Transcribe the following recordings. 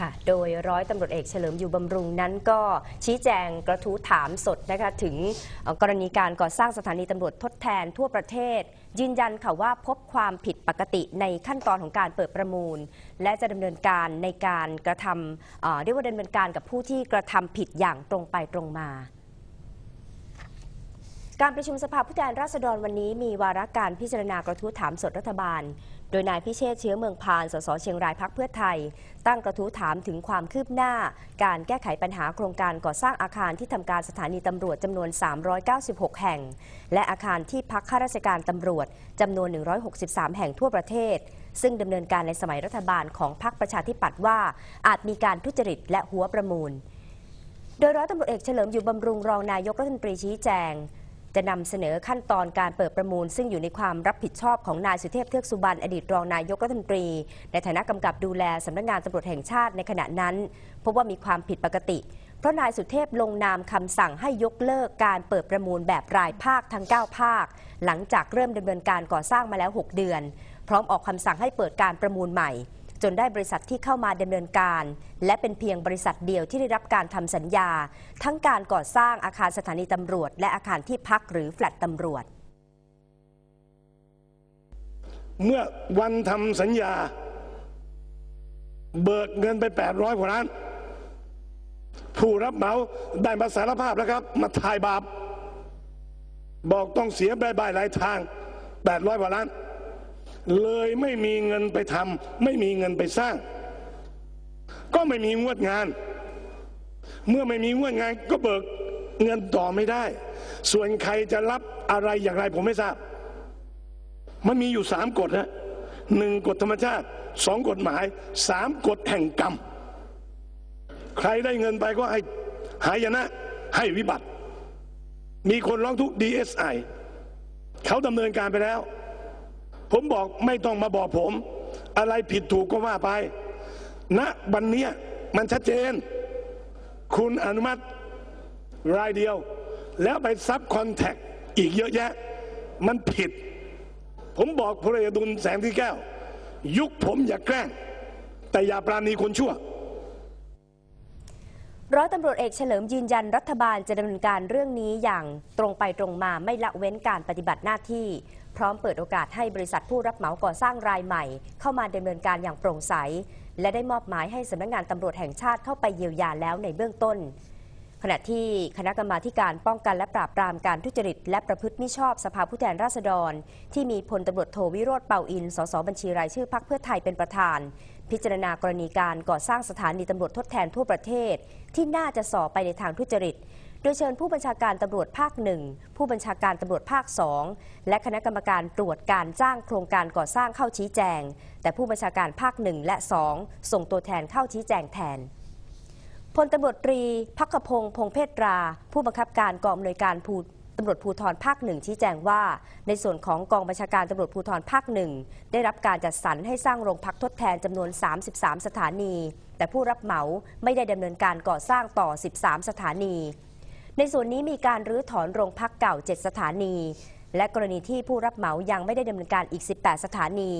ค่ะ โดยร้อยตำรวจเอกเฉลิมอยู่บำรุงนั้นก็ชี้แจงกระทู้ถามสดนะคะถึงกรณีการก่อสร้างสถานีตำรวจทดแทนทั่วประเทศ ยืนยันค่ะว่าพบความผิดปกติในขั้นตอนของการเปิดประมูล และจะดำเนินการในการกระทำเรียกว่าดำเนินการกับผู้ที่กระทำผิดอย่างตรงไปตรงมาการประชุมสภาผู้แทนราษฎรวันนี้มีวาระการพิจารณากระทู้ถามสดรัฐบาล โดยนายพิเชษเชื้อเมืองพาน สสเชียงรายพักเพื่อไทย ตั้งกระทู้ถามถึงความคืบหน้า การแก้ไขปัญหาโครงการก่อสร้างอาคารที่ทำการสถานีตำรวจจำนวน 396 แห่ง และอาคารที่พักข้าราชการตำรวจจำนวน 163 แห่งทั่วประเทศ ซึ่งดำเนินการในสมัยรัฐบาลของพรรคประชาธิปัตย์ว่า อาจมีการทุจริตและหัวประมูล โดยร้อยตำรวจเอกเฉลิมอยู่บำรุงรองนายกรัฐมนตรีชี้แจง จะนำเสนอขั้นตอนการเปิดประมูล ซึ่งอยู่ในความรับผิดชอบของนายสุเทพเทือกสุบรรณอดีตรองนายกรัฐมนตรี ในฐานะกำกับดูแลสำนักงานตำรวจแห่งชาติในขณะนั้น พบว่ามีความผิดปกติ เพราะนายสุเทพลงนามคำสั่งให้ยกเลิกการเปิดประมูลแบบรายภาคทั้ง 9 ภาค หลังจากเริ่มดำเนินการก่อสร้างมาแล้ว 6 เดือน พร้อมออกคำสั่งให้เปิดการประมูลใหม่ จนได้บริษัทที่เข้ามาดำเนินการ และเป็นเพียงบริษัทเดียวที่ได้รับการทำสัญญา ทั้งการก่อสร้างอาคารสถานีตำรวจ และอาคารที่พักหรือแฟลตตำรวจ เมื่อวันทำสัญญา เบิกเงินไป 800กว่าล้าน ผู้รับเหมาได้มาสารภาพแล้วครับ มาถ่ายบาป บอกต้องเสียบายบายหลายทาง 800กว่าล้าน เลยไม่มีเงินไปทำไม่มีเงินไปสร้าง ก็ไม่มีงวดงาน เมื่อไม่มีงวดงานก็เบิกเงินต่อไม่ได้ ส่วนใครจะรับอะไรอย่างไรผมไม่ทราบ มันมีอยู่สามกฎนะหนึ่งกฎธรรมชาติสองกฎหมายสามกฎแห่งกรรม ใครได้เงินไปก็ให้หายนะ ให้วิบัติ มีคนร้องทุกข์ DSI เขาดำเนินการไปแล้ว ผมบอกไม่ต้องมาบอกผม อะไรผิดถูกก็ว่าไปณวันเนี้ยมันชัดเจน คุณอนุมัติรายเดียว แล้วไปซับคอนแทคอีกเยอะแยะ มันผิด ผมบอกพลเอกดุลแสงที่แก้ว ยุคผมอย่าแกล้ง แต่อย่าปราณีคนชั่ว ร้อยตำรวจเอกเฉลิมยืนยันรัฐบาลจะดำเนินการเรื่องนี้อย่างตรงไปตรงมาไม่ละเว้นการปฏิบัติหน้าที่ พร้อมเปิดโอกาสให้บริษัทผู้รับเหมาก่อสร้างรายใหม่ เข้ามาดำเนินการอย่างโปร่งใส และได้มอบหมายให้สำนักงานตำรวจแห่งชาติเข้าไปเยียวยาแล้วในเบื้องต้น ขณะที่คณะกรรมาการป้องกันและปราบปรามการทุจริต และประพฤติมิชอบสภาผู้แทนราษฎร ที่มีพลตำรวจโทวิโรธเป่าอิน สสบัญชีรายชื่อพักเพื่อไทยเป็นประธาน พิจารณากรณีการก่อสร้างสถานีตำรวจทดแทนทั่วประเทศ ที่น่าจะส่อไปในทางทุจริต โดยเชิญผู้บัญชาการตำรวจภาคหนึ่งผู้บัญชาการตำรวจภาคสองและคณะกรรมการตรวจการจ้างโครงการก่อสร้างเข้าชี้แจง แต่ผู้บัญชาการภาคหนึ่งและสองส่งตัวแทนเข้าชี้แจงแทน พลตำรวจตรีพักพงศ์พงเพตรา ผู้บังคับการกองอำนวยการภูตำรวจภูธรภาคหนึ่งชี้แจงว่า ในส่วนของกองบัญชาการตำรวจภูธรภาคหนึ่งได้รับการจัดสรรให้สร้างโรงพักทดแทนจำนวน 33 สถานี แต่ผู้รับเหมาไม่ได้ดำเนินการก่อสร้างต่อ 13 สถานี ในส่วนนี้มีการรื้อถอนโรงพักเก่า 7 สถานี และกรณีที่ผู้รับเหมายังไม่ได้ดำเนินการอีก 18 สถานี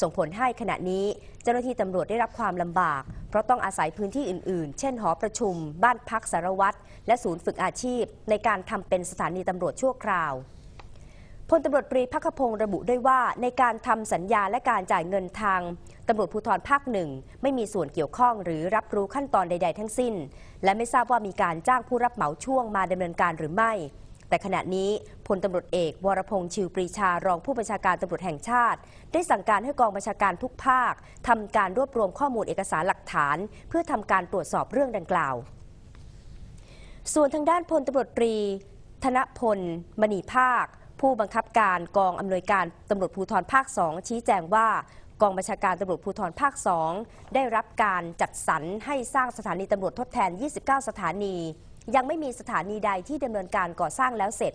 ส่งผลให้ขณะนี้ เจ้าหน้าที่ตำรวจได้รับความลำบาก เพราะต้องอาศัยพื้นที่อื่น ๆ เช่นหอประชุม บ้านพักสารวัตรและศูนย์ฝึกอาชีพ ในการทำเป็นสถานีตำรวจชั่วคราวพลตำรวจตรีพักพงศ์ระบุด้วยว่า ในการทำสัญญาและการจ่ายเงินทางตำรวจภูธรภาคหนึ่งไม่มีส่วนเกี่ยวข้องหรือรับรู้ขั้นตอนใด ๆ ทั้งสิ้น และไม่ทราบว่ามีการจ้างผู้รับเหมาช่วงมาดำเนินการหรือไม่ แต่ขณะนี้พลตำรวจเอก วรพงษ์ชิวปรีชารองผู้บัญชาการตำรวจแห่งชาติ ได้สั่งการให้กองบัญชาการทุกภาคทำการรวบรวมข้อมูลเอกสารหลักฐาน เพื่อทำการตรวจสอบเรื่องดังกล่าว ส่วนทางด้านพลตำรวจตรี ธนพล มณีภาค ผู้บังคับการกองอำนวยการตำรวจภูธรภาค2ชี้แจงว่ากองบัญชาการตำรวจภูธรภาค 2 ได้รับการจัดสรรให้สร้างสถานีตำรวจทดแทน 29 สถานี ยังไม่มีสถานีใดที่ดำเนินการก่อสร้างแล้วเสร็จ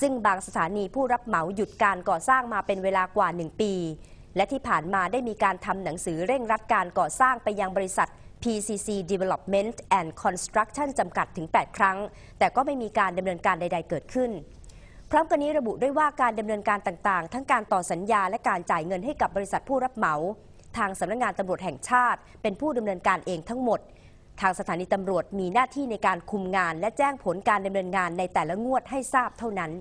ซึ่งบางสถานีผู้รับเหมาหยุดการก่อสร้างมาเป็นเวลากว่า 1 ปี และที่ผ่านมาได้มีการทำหนังสือเร่งรัดการก่อสร้างไปยังบริษัท PCC Development and Construction จำกัดถึง 8 ครั้ง แต่ก็ไม่มีการดำเนินการใด ๆ เกิดขึ้น พร้อมกันนี้ระบุด้วยว่าการดำเนินการต่างๆ ทั้งการต่อสัญญาและการจ่ายเงินให้กับบริษัทผู้รับเหมา ทางสำนักงานตำรวจแห่งชาติ เป็นผู้ดำเนินการเองทั้งหมด ทางสถานีตำรวจมีหน้าที่ในการคุมงาน และแจ้งผลการดำเนินงานในแต่ละงวดให้ทราบเท่านั้น